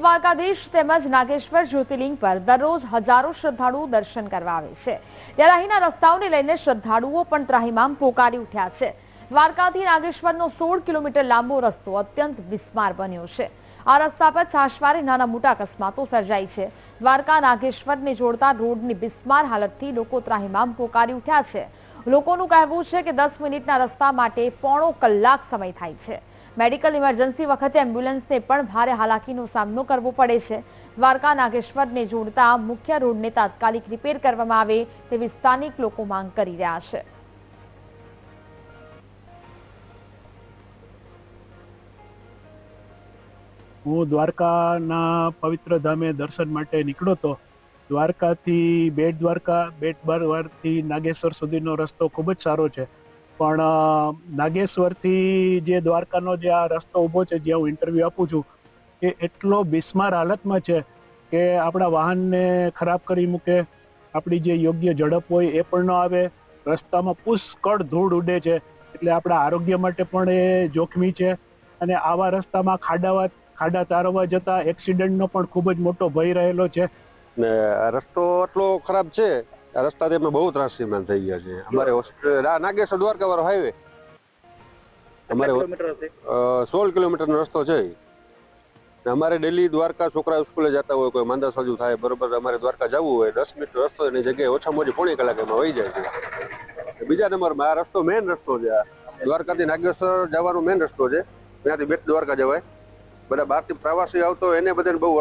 દ્વારકાધીશ તેમજ નાગેશ્વર જ્યોતિર્લિંગ પર દરરોજ હજારો શ્રદ્ધાળુઓ દર્શન કરવા આવે છે. ત્યારે અહીંના રસ્તાઓને લઈને શ્રદ્ધાળુઓ પણ ત્રાહિમામ પોકારી ઉઠ્યા છે. દ્વારકાથી નાગેશ્વરનો સોળ કિલોમીટર લાંબો રસ્તો અત્યંત બિસ્માર બન્યો છે. આ રસ્તા પર છાશવારે નાના મોટા અકસ્માતો સર્જાય છે. દ્વારકા નાગેશ્વરને જોડતા રોડની બિસ્માર હાલતથી લોકો ત્રાહિમામ પોકારી ઉઠ્યા છે. લોકોનું કહેવું છે કે દસ મિનિટના રસ્તા માટે પોણો કલાક સમય થાય છે. મેડિકલ ઇમરજન્સી વખતે એમ્બ્યુલન્સને પણ ભારે હાલાકીનો સામનો કરવો પડે છે. દ્વારકા નાગેશ્વરને જોડતા મુખ્ય રોડને તાત્કાલિક રિપેર કરવામાં આવે તેવી સ્થાનિક લોકો માંગ કરી રહ્યા છે. હું દ્વારકાના પવિત્ર ધામે દર્શન માટે નીકળ્યો હતો. દ્વારકાથી બેટ દ્વારકા, બેટ દ્વારકાથી નાગેશ્વર સુધીનો રસ્તો ખૂબ જ સારો છે. પણ નાગેશ્વરથી જે દ્વારકાનો જે આ રસ્તો ઊભો છે જ્યાં હું ઇન્ટરવ્યૂ આપું છું, એ એટલો બિસ્માર હાલતમાં છે કે આપણા વાહનને ખરાબ કરી મૂકે, આપણી જે યોગ્ય ઝડપ હોય એ પણ ન આવે, રસ્તામાં પુષ્કળ ધૂળ ઉડે છે, એટલે આપણા આરોગ્ય માટે પણ એ જોખમી છે અને આવા રસ્તામાં ખાડાવા, ખાડા તારવા જતા એક્સિડન્ટનો પણ ખૂબ જ મોટો ભય રહેલો છે. રસ્તો એટલો ખરાબ છે આ રસ્તાથી અમે બહુ ત્રાસીમાન થઈ ગયા છે અમારે હોસ્પિટલ નાગેશ્વર દ્વારકા વાળો હાઈવે અમારે સોળ કિલોમીટર નો રસ્તો છે. અમારે ડેલી દ્વારકા છોકરા સ્કૂલે જતા હોય કોઈ માંદા સાજુ થાય બરોબર અમારે દ્વારકા જવું હોય દસ મિનિટ રસ્તો એની જગ્યાએ ઓછામાં ઓછી પોણી કલાક એમાં વહી જાય છે. બીજા નંબરમાં આ રસ્તો મેઇન રસ્તો છે. આ દ્વારકાથી નાગેશ્વર જવાનો મેઇન રસ્તો છે. ત્યાંથી બેટ દ્વારકા જવાય. બધા બહારથી પ્રવાસી આવતો એને બધાને બહુ